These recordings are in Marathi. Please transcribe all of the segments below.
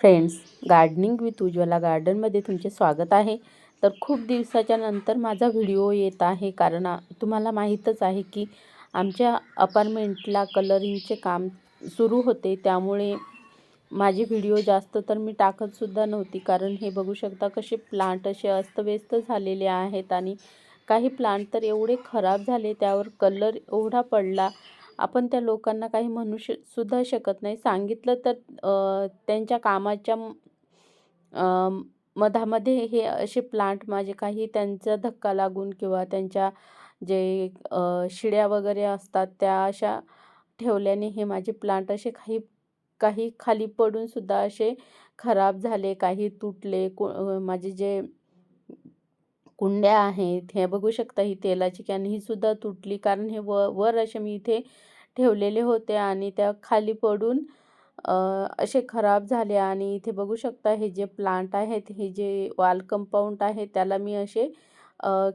फ्रेंड्स गार्डनिंग विथ उज्ज्वला गार्डनमध्ये तुमचे स्वागत आहे. तर खूप दिवसाच्या नंतर माझा व्हिडिओ येत आहे. कारण तुम्हाला माहीतच आहे की आमच्या अपार्टमेंटला कलरिंगचे काम सुरू होते. त्यामुळे माझे व्हिडिओ जास्त तर मी टाकतसुद्धा नव्हती. कारण हे बघू शकता कसे प्लांट असे अस्तव्यस्त झालेले आहेत. आणि काही प्लांट तर एवढे खराब झाले त्यावर कलर एवढा पडला. आपण त्या लोकांना काही म्हणू श सुद्धा शकत नाही. सांगितलं तर त्यांच्या कामाच्या मधामध्ये हे असे प्लांट माझे काही त्यांचा धक्का लागून किंवा त्यांच्या जे शिड्या वगैरे असतात त्या अशा ठेवल्याने हे माझे प्लांट असे काही काही खाली पडूनसुद्धा असे खराब झाले काही तुटले को माझे जे कुंड्या आहेत हे बघू शकता ही तेलाची कॅन ही सुद्धा तुटली. कारण हे व वर असे मी इथे ठेवलेले होते आणि त्या खाली पडून असे खराब झाले. आणि इथे बघू शकता हे जे प्लांट आहेत हे जे वॉल कंपाऊंड आहे त्याला मी असे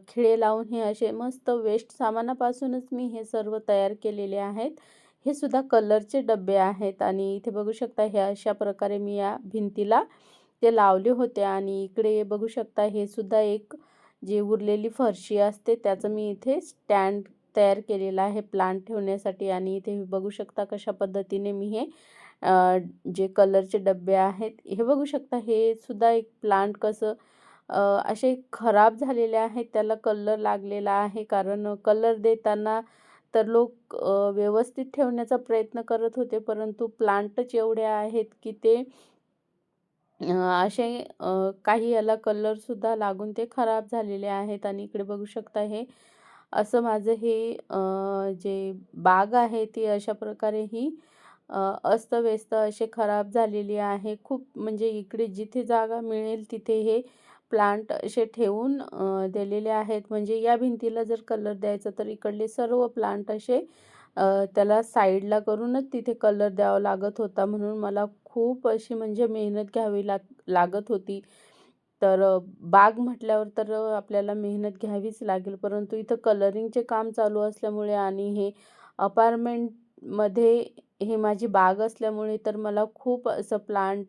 खिळे लावून हे असे मस्त वेस्ट सामानापासूनच मी हे सर्व तयार केलेले आहेत. हे सुद्धा कलरचे डबे आहेत आणि इथे बघू शकता हे अशा प्रकारे मी या भिंतीला ते लावले होते. आणि इकडे बघू शकता हे सुद्धा एक जी उरलेली फरशी असते त्याचं मी इथे स्टँड तयार केलेला आहे प्लांट ठेवण्यासाठी. आणि इथे बघू शकता कशा पद्धतीने मी हे जे कलरचे डबे आहेत हे बघू शकता. हे सुद्धा एक प्लांट कसं असे खराब झालेले आहेत त्याला कलर लागलेला आहे. कारण कलर देताना तर लोक व्यवस्थित ठेवण्याचा प्रयत्न करत होते परंतु प्लांटच एवढे आहेत की ते असे काही याला कलरसुद्धा लागून ते खराब झालेले आहेत आणि इकडे बघू शकता हे असं माझं हे जे बाग आहे ती अशा प्रकारे ही अस्तव्यस्त असे खराब झालेली आहे. खूप म्हणजे इकडे जिथे जागा मिळेल तिथे हे प्लांट असे ठेवून दिलेले आहेत. म्हणजे या भिंतीला जर कलर द्यायचा तर इकडले सर्व प्लांट असे त्याला साईडला करूनच तिथे कलर द्यावा लागत होता म्हणून मला खूप अशी म्हणजे मेहनत घ्यावी लाग लागत होती. तर बाग म्हटल्यावर तर आपल्याला मेहनत घ्यावीच लागेल परंतु इथं कलरिंगचे काम चालू असल्यामुळे आणि हे अपार्टमेंटमध्ये हे माझी बाग असल्यामुळे तर मला खूप असं प्लांट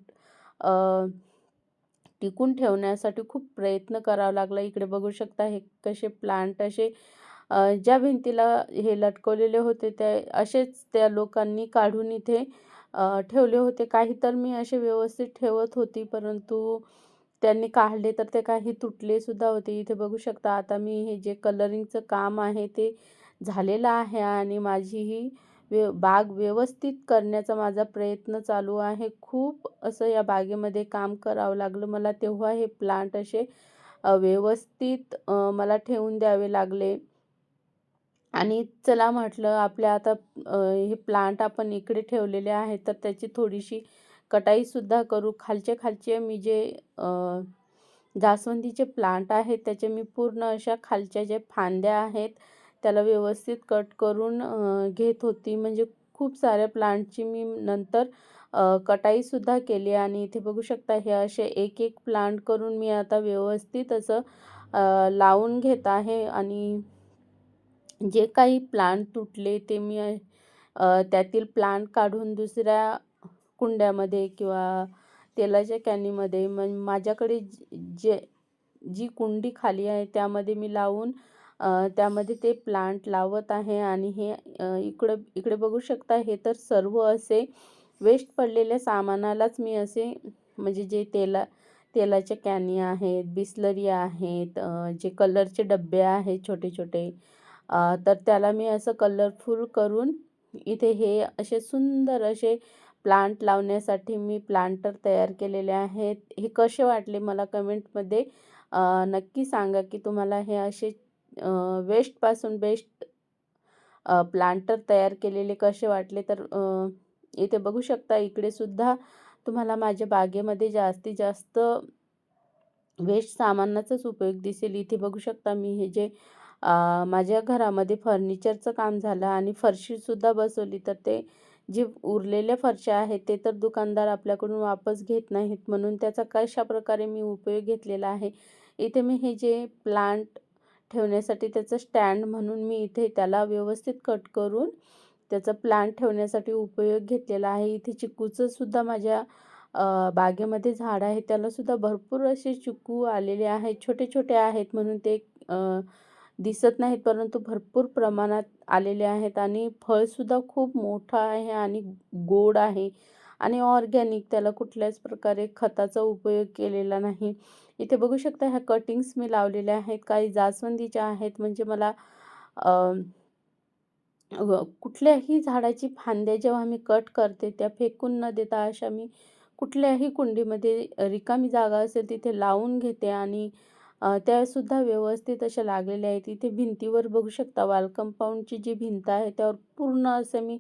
टिकून ठेवण्यासाठी खूप प्रयत्न करावा लागला. इकडे बघू शकता हे कसे प्लांट असे ज्या भिंतीला हे लटकवलेले होते ते असेच त्या लोकांनी काढून इथे ठेवले होते. काही तर मी असे व्यवस्थित ठेवत होती परंतु त्यांनी काढले तर ते काही तुटले सुद्धा होते. इथे बघू शकता आता मी हे जे कलरिंगचं काम आहे ते झालेलं आहे आणि माझी ही व्य बाग व्यवस्थित करण्याचा माझा प्रयत्न चालू आहे. खूप असं या बागेमध्ये काम करावं लागलं. मला तेव्हा हे प्लांट असे व्यवस्थित मला ठेवून द्यावे लागले. आणि चला म्हटलं आपल्या आता हे प्लांट आपण इकडे ठेवलेले आहेत तर त्याची थोडीशी कटाईसुद्धा करू. खालचे खालचे मी जे जास्वंदीचे प्लांट आहेत त्याचे मी पूर्ण अशा खालच्या ज्या फांद्या आहेत त्याला व्यवस्थित कट करून घेत होती. म्हणजे खूप साऱ्या प्लांटची मी नंतर कटाईसुद्धा केली आणि इथे बघू शकता हे असे एक एक प्लांट करून मी आता व्यवस्थित असं लावून घेत आहे आणि जे काही प्लांट तुटले ते मी त्यातील प्लांट काढून दुसऱ्या कुंड्यामध्ये किंवा तेलाच्या कॅनीमध्ये मग माझ्याकडे जे जी कुंडी खाली आहे त्यामध्ये मी लावून त्यामध्ये ते प्लांट लावत आहे आणि हे इकडं इकडे बघू शकता हे तर सर्व असे वेस्ट पडलेल्या सामानालाच मी असे म्हणजे जे तेला तेलाच्या कॅनी आहेत बिस्लरी आहेत जे कलरचे डबे आहेत छोटे छोटे तर त्याला मी असं कलरफुल करून इथे हे असे सुंदर असे प्लांट लावण्यासाठी मी प्लांटर तयार केलेले आहेत. हे कसे वाटले मला कमेंटमध्ये नक्की सांगा की तुम्हाला हे असे वेस्टपासून बेस्ट प्लांटर तयार केलेले कसे वाटले? तर इथे बघू शकता इकडे सुद्धा तुम्हाला माझ्या बागेमध्ये जास्तीत जास्त वेस्ट सामानाचाच उपयोग दिसेल. इथे बघू शकता मी हे जे माझ्या घरामध्ये फर्निचरचं काम झालं आणि फरशीसुद्धा बसवली. तर ते जे उरलेल्या फरशा आहेत ते तर दुकानदार आपल्याकडून वापस घेत नाहीत. म्हणून त्याचा कशा प्रकारे मी उपयोग घेतलेला आहे? इथे मी हे जे प्लांट ठेवण्यासाठी त्याचं स्टँड म्हणून मी इथे त्याला व्यवस्थित कट करून त्याचा प्लांट ठेवण्यासाठी उपयोग घेतलेला आहे. इथे चिकूचंसुद्धा माझ्या बागेमध्ये झाड आहे. त्यालासुद्धा भरपूर असे चिकू आलेले आहेत. छोटे छोटे आहेत म्हणून ते दिसत नाहीत परंतु भरपूर प्रमाणात आलेले आहेत आणि फळसुद्धा खूप मोठं आहे आणि गोड आहे आणि ऑर्गॅनिक त्याला कुठल्याच प्रकारे खताचा उपयोग केलेला नाही. इथे बघू शकता ह्या कटिंग्स मी लावलेल्या आहेत. काही जास्वंदीच्या आहेत म्हणजे मला कुठल्याही झाडाची फांद्या जेव्हा मी कट करते त्या फेकून न देता अशा मी कुठल्याही कुंडीमध्ये रिकामी जागा असेल तिथे लावून घेते आणि त्यासुद्धा व्यवस्थित अशा लागलेल्या आहेत. इथे भिंतीवर बघू शकता वाल कंपाऊंडची जी भिंत आहे त्यावर पूर्ण असं मी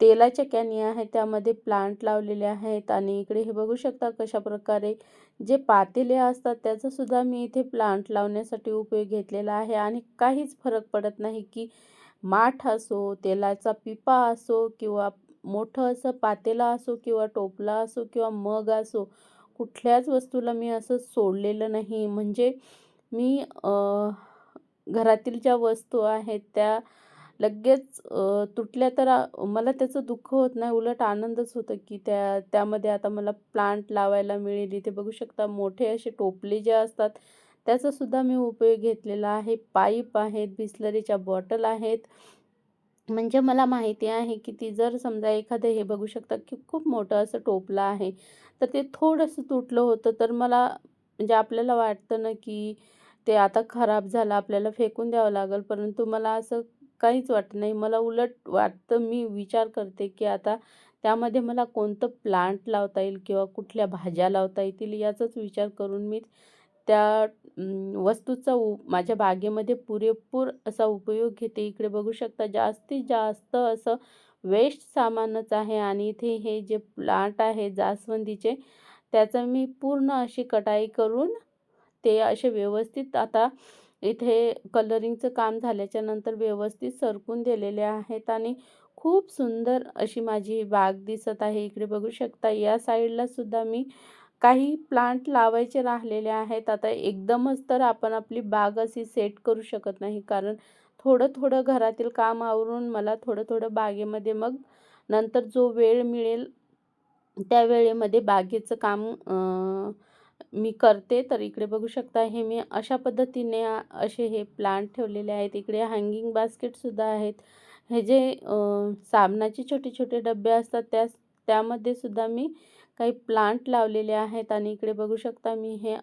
तेलाच्या कॅनी आहेत त्यामध्ये प्लांट लावलेले आहेत आणि इकडे हे बघू शकता कशा प्रकारे जे पातेले असतात त्याचासुद्धा मी इथे प्लांट लावण्यासाठी उपयोग घेतलेला आहे आणि काहीच फरक पडत नाही की माठ असो तेलाचा पिपा असो किंवा मोठं असं पातेला असो किंवा टोपला असो किंवा मग असो कुठल्याच वस्तूला मी असं सोडलेलं नाही. म्हणजे मी घरातील ज्या वस्तू आहेत त्या लगेच तुटल्या तर मला त्याचं दुःख होत नाही. उलट आनंदच होतं की त्या त्यामध्ये आता मला प्लांट लावायला मिळेल. इथे बघू शकता मोठे असे टोपले जे असतात त्याचासुद्धा मी उपयोग घेतलेला आहे. पाईप आहेत बिस्लरीच्या बॉटल आहेत. म्हणजे मला माहिती आहे की ती जर समजा एखादं हे बघू शकता की खूप मोठं असं टोपलं आहे तर ते थोडंसं तुटलं होतं तर मला म्हणजे आपल्याला वाटतं ना की ते आता खराब झालं आपल्याला फेकून द्यावं लागेल. परंतु मला असं काहीच वाटत नाही. मला उलट वाटतं मी विचार करते की आता त्यामध्ये मला कोणतं प्लांट लावता येईल किंवा कुठल्या भाज्या लावता येतील याचाच विचार करून मी त्या वस्तूचा उ माझ्या बागेमध्ये पुरेपूर असा उपयोग घेते इकडे बघू शकता. जास्तीत जास्त असं वेस्ट सामानच आहे आणि इथे हे जे प्लांट आहे जास्वंदीचे त्याचं मी पूर्ण अशी कटाई करून ते असे व्यवस्थित आता इथे कलरिंगचं काम झाल्याच्यानंतर व्यवस्थित सरकून दिलेले आहेत आणि खूप सुंदर अशी माझी बाग दिसत आहे. इकडे बघू शकता या साईडला सुद्धा मी काही प्लांट लावायचे राहिलेले आहेत. आता एकदमच तर आपण आपली बाग अशी सेट करू शकत नाही. कारण थोडं थोडं घरातील काम आवरून मला थोडं थोडं बागेमध्ये मग नंतर जो वेळ मिळेल त्या वेळेमध्ये बागेचं काम मी करते. तर इकडे बघू शकता हे मी अशा पद्धतीने असे हे प्लांट ठेवलेले आहेत. इकडे हँगिंग बास्केटसुद्धा आहेत. हे जे साबणाचे छोटे छोटे डबे असतात त्या त्यामध्ये सुद्धा मी काही प्लांट लावलेले आहेत आणि इकडे बघू शकता मी हे